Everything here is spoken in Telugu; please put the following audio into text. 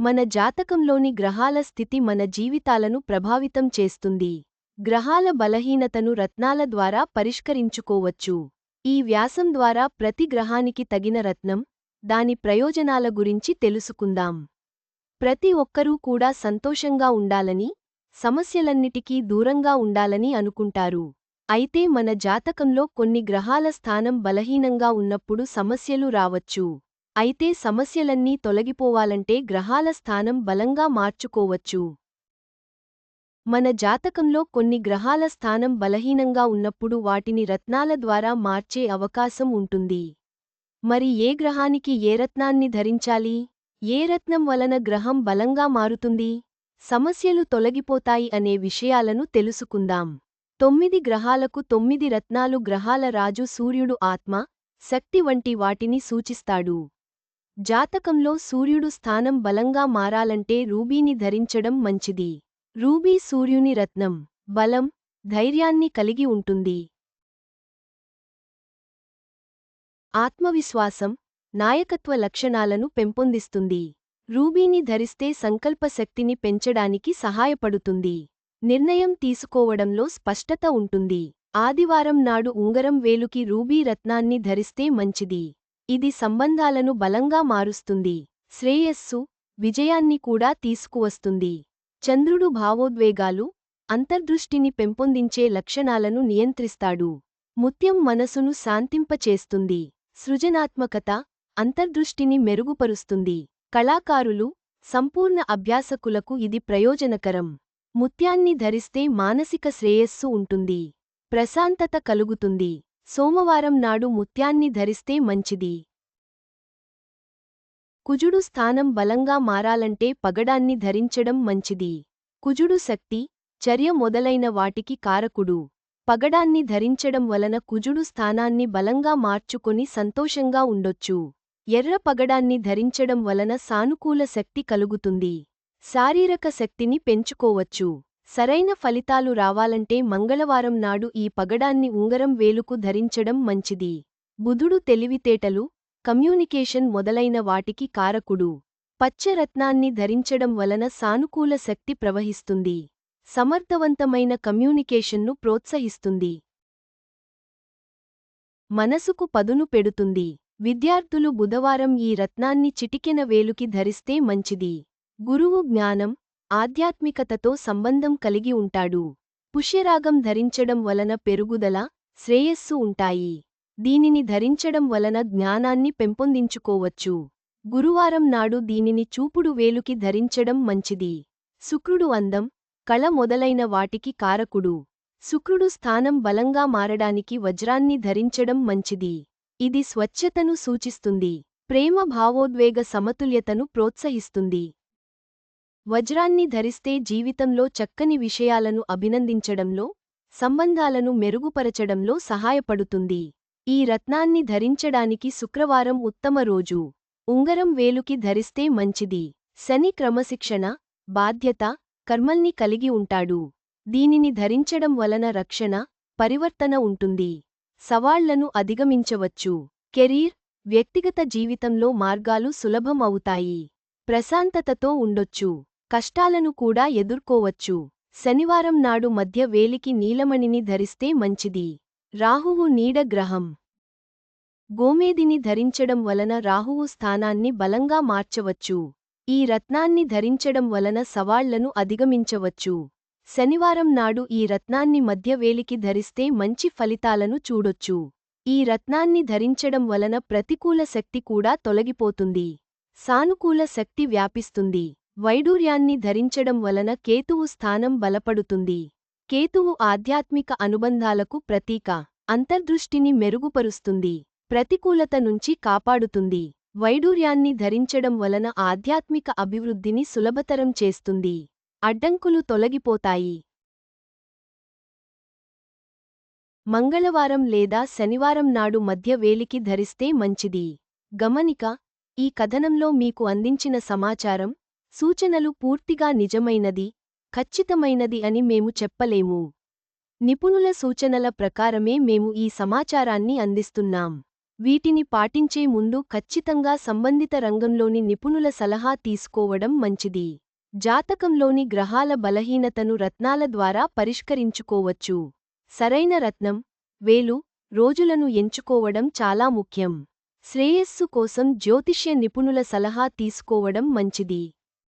మన జాతకంలోని గ్రహాల స్థితి మన జీవితాలను ప్రభావితం చేస్తుంది. గ్రహాల బలహీనతను రత్నాల ద్వారా పరిష్కరించుకోవచ్చు. ఈ వ్యాసం ద్వారా ప్రతి గ్రహానికి తగిన రత్నం దాని ప్రయోజనాల గురించి తెలుసుకుందాం. ప్రతి ఒక్కరూ కూడా సంతోషంగా ఉండాలని సమస్యలన్నిటికీ దూరంగా ఉండాలని అనుకుంటారు. అయితే మన జాతకంలో కొన్ని గ్రహాల స్థానం బలహీనంగా ఉన్నప్పుడు సమస్యలు రావచ్చు. అయితే సమస్యలన్నీ తొలగిపోవాలంటే గ్రహాల స్థానం బలంగా మార్చుకోవచ్చు. మన జాతకంలో కొన్ని గ్రహాల స్థానం బలహీనంగా ఉన్నప్పుడు వాటిని రత్నాల ద్వారా మార్చే అవకాశం ఉంటుంది. మరి ఏ గ్రహానికి ఏ రత్నాన్ని ధరించాలి? ఏ రత్నం వలన గ్రహం బలంగా మారుతుంది? సమస్యలు తొలగిపోతాయి అనే విషయాలను తెలుసుకుందాం. తొమ్మిది గ్రహాలకు తొమ్మిది రత్నాలు గ్రహాల రాజు సూర్యుడు ఆత్మ శక్తి వంటి వాటిని సూచిస్తాడు. జాతకంలో సూర్యుడు స్థానం బలంగా మారాలంటే రూబీని ధరించడం మంచిది. రూబీ సూర్యుని రత్నం బలం ధైర్యాన్ని కలిగి ఉంటుంది. ఆత్మవిశ్వాసం నాయకత్వ లక్షణాలను పెంపొందిస్తుంది. రూబీని ధరిస్తే సంకల్ప శక్తిని పెంచడానికి సహాయపడుతుంది. నిర్ణయం తీసుకోవడంలో స్పష్టత ఉంటుంది. ఆదివారం నాడు ఉంగరం వేలుకి రూబీ రత్నాన్ని ధరిస్తే మంచిది. ఇది సంబంధాలను బలంగా మారుస్తుంది. శ్రేయస్సు విజయాన్ని కూడా తీసుకువస్తుంది. చంద్రుడు భావోద్వేగాలు అంతర్దృష్టిని పెంపొందించే లక్షణాలను నియంత్రిస్తాడు. ముత్యం మనసును శాంతింపచేస్తుంది. సృజనాత్మకత అంతర్దృష్టిని మెరుగుపరుస్తుంది. కళాకారులు సంపూర్ణ అభ్యాసకులకు ఇది ప్రయోజనకరం. ముత్యాన్ని ధరిస్తే మానసిక శ్రేయస్సు ఉంటుంది. ప్రశాంతత కలుగుతుంది. సోమవారం నాడు ముత్యాన్ని ధరిస్తే మంచిది. కుజుడు స్థానం బలంగా మారాలంటే పగడాన్ని ధరించడం మంచిది. కుజుడు శక్తి చర్య మొదలైన వాటికి కారకుడు. పగడాన్ని ధరించడం వలన కుజుడు స్థానాన్ని బలంగా మార్చుకొని సంతోషంగా ఉండొచ్చు. ఎర్ర పగడాన్ని ధరించడం వలన సానుకూల శక్తి కలుగుతుంది. శారీరక శక్తిని పెంచుకోవచ్చు. సరైన ఫలితాలు రావాలంటే మంగళవారం నాడు ఈ పగడాన్ని ఉంగరం వేలుకు ధరించడం మంచిది. బుధుడు తెలివితేటలు కమ్యూనికేషన్ మొదలైన వాటికి కారకుడు. పచ్చరత్నాన్ని ధరించడం వలన సానుకూల శక్తి ప్రవహిస్తుంది. సమర్థవంతమైన కమ్యూనికేషన్ను ప్రోత్సహిస్తుంది. మనసుకు పదును పెడుతుంది. విద్యార్థులు బుధవారం ఈ రత్నాన్ని చిటికెన వేలుకి ధరిస్తే మంచిది. గురువు జ్ఞానం ఆధ్యాత్మికతతో సంబంధం కలిగి ఉంటాడు. పుష్యరాగం ధరించడం వలన పెరుగుదల శ్రేయస్సు ఉంటాయి. దీనిని ధరించడం వలన జ్ఞానాన్ని పెంపొందించుకోవచ్చు. గురువారం నాడు దీనిని చూపుడు వేలుకి ధరించడం మంచిది. శుక్రుడు అందం కళ మొదలైన వాటికి కారకుడు. శుక్రుడు స్థానం బలంగా మారడానికి వజ్రాన్ని ధరించడం మంచిది. ఇది స్వచ్ఛతను సూచిస్తుంది. ప్రేమ భావోద్వేగ సమతుల్యతను ప్రోత్సహిస్తుంది. వజ్రాన్ని ధరిస్తే జీవితంలో చక్కని విషయాలను అభినందించడంలో సంబంధాలను మెరుగుపరచడంలో సహాయపడుతుంది. ఈ రత్నాన్ని ధరించడానికి శుక్రవారం ఉత్తమ రోజు. ఉంగరం వేలుకి ధరిస్తే మంచిది. శని క్రమశిక్షణ బాధ్యత కర్మల్ని కలిగి ఉంటాడు. దీనిని ధరించడం వలన రక్షణ పరివర్తన ఉంటుంది. సవాళ్ళను అధిగమించవచ్చు. కెరీర్ వ్యక్తిగత జీవితంలో మార్గాలు సులభం అవుతాయి ప్రశాంతతతో ఉండొచ్చు. కష్టాలను కూడా ఎదుర్కోవచ్చు. శనివారం నాడు మధ్య వేలికి నీలమణిని ధరిస్తే మంచిది. రాహువు నీడ గ్రహం. గోమేదిని ధరించడం వలన రాహువు స్థానాన్ని బలంగా మార్చవచ్చు. ఈ రత్నాన్ని ధరించడం వలన సవాళ్ళను అధిగమించవచ్చు. శనివారం నాడు ఈ రత్నాన్ని మధ్యవేలికి ధరిస్తే మంచి ఫలితాలను చూడొచ్చు. ఈ రత్నాన్ని ధరించడం వలన ప్రతికూల శక్తి కూడా తొలగిపోతుంది. సానుకూల శక్తి వ్యాపిస్తుంది. వైడూర్యాన్ని ధరించడం వలన కేతువు స్థానం బలపడుతుంది. కేతువు ఆధ్యాత్మిక అనుబంధాలకు ప్రతీక అంతర్దృష్టిని మెరుగుపరుస్తుంది ప్రతికూలత నుంచి కాపాడుతుంది. వైడూర్యాన్ని ధరించడం వలన ఆధ్యాత్మిక అభివృద్ధిని సులభతరం చేస్తుంది. అడ్డంకులు తొలగిపోతాయి. మంగళవారం లేదా శనివారం నాడు మధ్య వేలికి ధరిస్తే మంచిది. గమనిక ఈ కథనంలో మీకు అందించిన సమాచారం సూచనలు పూర్తిగా నిజమైనది ఖచ్చితమైనది అని మేము చెప్పలేము. నిపుణుల సూచనల ప్రకారమే మేము ఈ సమాచారాన్ని అందిస్తున్నాం. వీటిని పాటించే ముందు ఖచ్చితంగా సంబంధిత రంగంలోని నిపుణుల సలహా తీసుకోవడం మంచిది. జాతకంలోని గ్రహాల బలహీనతను రత్నాల ద్వారా పరిష్కరించుకోవచ్చు. సరైన రత్నం వేలు రోజులను ఎంచుకోవడం చాలా ముఖ్యం. శ్రేయస్సు కోసం జ్యోతిష్య నిపుణుల సలహా తీసుకోవడం మంచిది.